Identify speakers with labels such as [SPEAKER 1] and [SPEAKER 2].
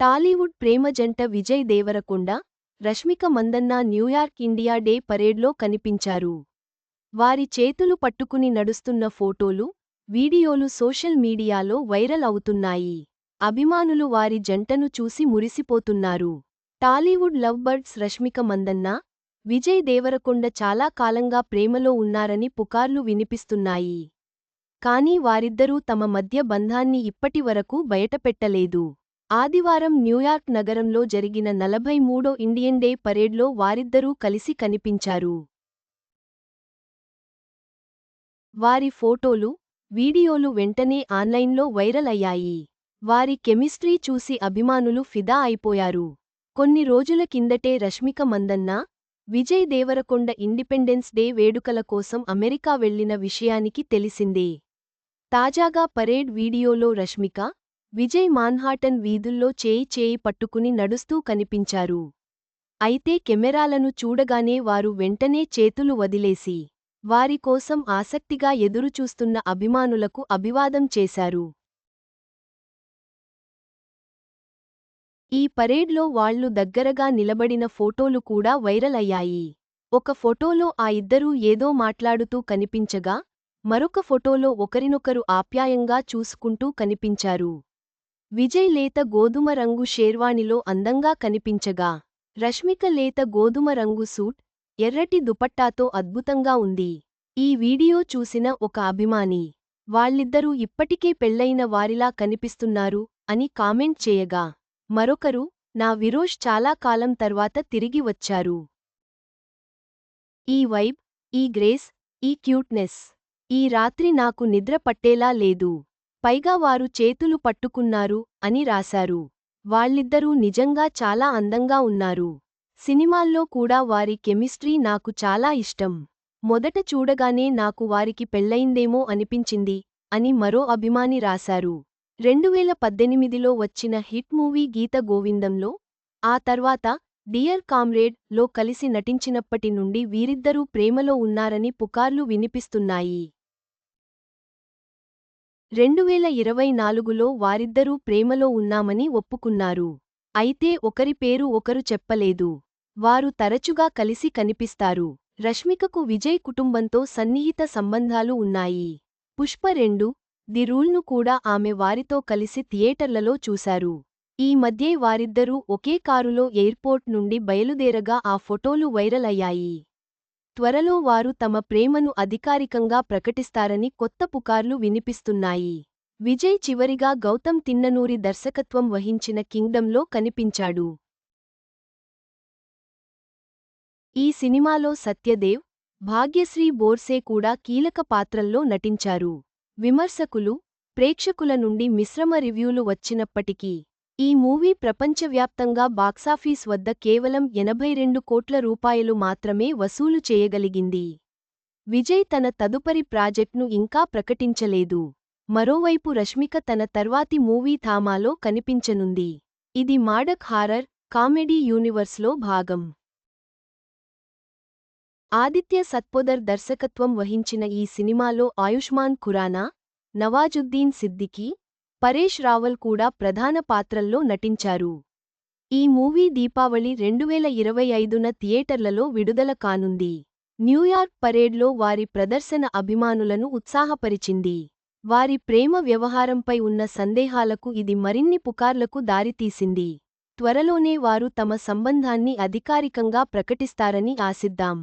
[SPEAKER 1] టాలీవుడ్ ప్రేమ జంట Vijay Deverakonda Rashmika Mandanna New York India day పరేడ్లో కనిపించారు. వారి చేతులు పట్టుకుని నడుస్తున్న ఫోటోలు వీడియోలు సోషల్ మీడియాలో వైరల్ అవుతున్నాయి. అభిమానులు వారి జంటను చూసి మురిసిపోతున్నారు. టాలీవుడ్ లవ్ బర్డ్స్ రష్మిక మందన్న విజయ్ దేవరకొండ చాలా కాలంగా ప్రేమలో ఉన్నారని పుకార్లు వినిపిస్తున్నాయి. కానీ వారిద్దరూ తమ మధ్య బంధాన్ని ఇప్పటివరకు బయటపెట్టలేదు. ఆదివారం న్యూయార్క్ నగరంలో జరిగిన నలభై మూడో ఇండియన్ డే పరేడ్లో వారిద్దరూ కలిసి కనిపించారు. వారి ఫోటోలు వీడియోలు వెంటనే ఆన్లైన్లో వైరల్ అయ్యాయి. వారి కెమిస్ట్రీ చూసి అభిమానులు ఫిదా అయిపోయారు. కొన్ని రోజుల కిందటే రష్మిక మందన్న విజయ్ దేవరకొండ ఇండిపెండెన్స్ డే వేడుకల కోసం అమెరికా వెళ్ళిన విషయానికి తెలిసిందే. తాజాగా పరేడ్ వీడియోలో రష్మిక విజయ్ మాన్హాటన్ వీధుల్లో చేయి చేయి పట్టుకుని నడుస్తూ కనిపించారు. అయితే కెమెరాలను చూడగానే వారు వెంటనే చేతులు వదిలేసి వారి కోసం ఆసక్తిగా ఎదురుచూస్తున్న అభిమానులకు అభివాదం చేశారు. ఈ పరేడ్లో వాళ్ళు దగ్గరగా నిలబడిన ఫోటోలు కూడా వైరల్ అయ్యాయి. ఒక ఫోటోలో ఆ ఇద్దరూ ఏదో మాట్లాడుతూ కనిపించగా మరొక ఫోటోలో ఒకరినొకరు ఆప్యాయంగా చూసుకుంటూ కనిపించారు. విజయ్ లేత గోధుమ రంగు షేర్వాణిలో అందంగా కనిపించగా రష్మిక లేత గోధుమ రంగు సూట్ ఎర్రటి దుపట్టాతో అద్భుతంగా ఉంది. ఈ వీడియో చూసిన ఒక అభిమాని వాళ్ళిద్దరూ ఇప్పటికే పెళ్ళైన వారిలా కనిపిస్తున్నారు అని కామెంట్ చేయగా మరొకరు నా విరోష్ చాలా కాలం తర్వాత తిరిగి వచ్చారు. ఈ వైబ్ ఈ గ్రేస్ ఈ క్యూట్నెస్ ఈ రాత్రి నాకు నిద్ర పట్టేలా లేదు. పైగా వారు చేతులు పట్టుకున్నారు అని రాశారు. వాళ్ళిద్దరూ నిజంగా చాలా అందంగా ఉన్నారు. సినిమాల్లో కూడా వారి కెమిస్ట్రీ నాకు చాలా ఇష్టం. మొదట చూడగానే నాకు వారికి పెళ్ళయిందేమో అనిపించింది అని మరో అభిమాని రాశారు. రెండువేల పద్దెనిమిదిలో వచ్చిన హిట్ మూవీ గీత గోవిందంలో ఆ తర్వాత డియర్ కామ్రేడ్లో కలిసి నటించినప్పటి నుండి వీరిద్దరూ ప్రేమలో ఉన్నారని పుకార్లు వినిపిస్తున్నాయి. రెండువేల ఇరవై నాలుగులో వారిద్దరూ ప్రేమలో ఉన్నామని ఒప్పుకున్నారు. అయితే ఒకరి పేరు ఒకరు చెప్పలేదు. వారు తరచుగా కలిసి కనిపిస్తారు. రష్మికకు విజయ్ కుటుంబంతో సన్నిహిత సంబంధాలు ఉన్నాయి. పుష్ప రెండు ది రూల్ను కూడా ఆమె వారితో కలిసి థియేటర్లలో చూశారు. ఈ మధ్యే వారిద్దరూ ఒకే కారులో ఎయిర్పోర్ట్ నుండి బయలుదేరగా ఆ ఫోటోలు వైరల్ అయ్యాయి. త్వరలో వారు తమ ప్రేమను అధికారికంగా ప్రకటిస్తారని కొత్త పుకార్లు వినిపిస్తున్నాయి. విజయ్ చివరిగా గౌతమ్ తిన్ననూరి దర్శకత్వం వహించిన కింగ్డంలో కనిపించాడు. ఈ సినిమాలో సత్యదేవ్ భాగ్యశ్రీ బోర్సే కూడా కీలక పాత్రల్లో నటించారు. విమర్శకులు ప్రేక్షకుల నుండి మిశ్రమ రివ్యూలు వచ్చినప్పటికీ ఈ మూవీ ప్రపంచవ్యాప్తంగా బాక్సాఫీస్ వద్ద కేవలం ఎనభై రెండు కోట్ల రూపాయలు మాత్రమే వసూలు చేయగలిగింది. విజయ్ తన తదుపరి ప్రాజెక్ట్ను ఇంకా ప్రకటించలేదు. మరోవైపు రష్మిక తన తర్వాతి మూవీ థామాలో కనిపించనుంది. ఇది మాడక్ హారర్ కామెడీ యూనివర్స్లో భాగం. ఆదిత్య సత్పోదర్ దర్శకత్వం వహించిన ఈ సినిమాలో ఆయుష్మాన్ ఖురానా నవాజుద్దీన్ సిద్దికీ పరేష్ రావల్ కూడా ప్రధాన పాత్రల్లో నటించారు. ఈ మూవీ దీపావళి రెండువేల ఇరవై ఐదున థియేటర్లలో విడుదల కానుంది. న్యూయార్క్ పరేడ్లో వారి ప్రదర్శన అభిమానులను ఉత్సాహపరిచింది. వారి ప్రేమ వ్యవహారంపై ఉన్న సందేహాలకు ఇది మరిన్ని పుకార్లకు దారితీసింది. త్వరలోనే వారు తమ సంబంధాన్ని అధికారికంగా ప్రకటిస్తారని ఆశిద్దాం.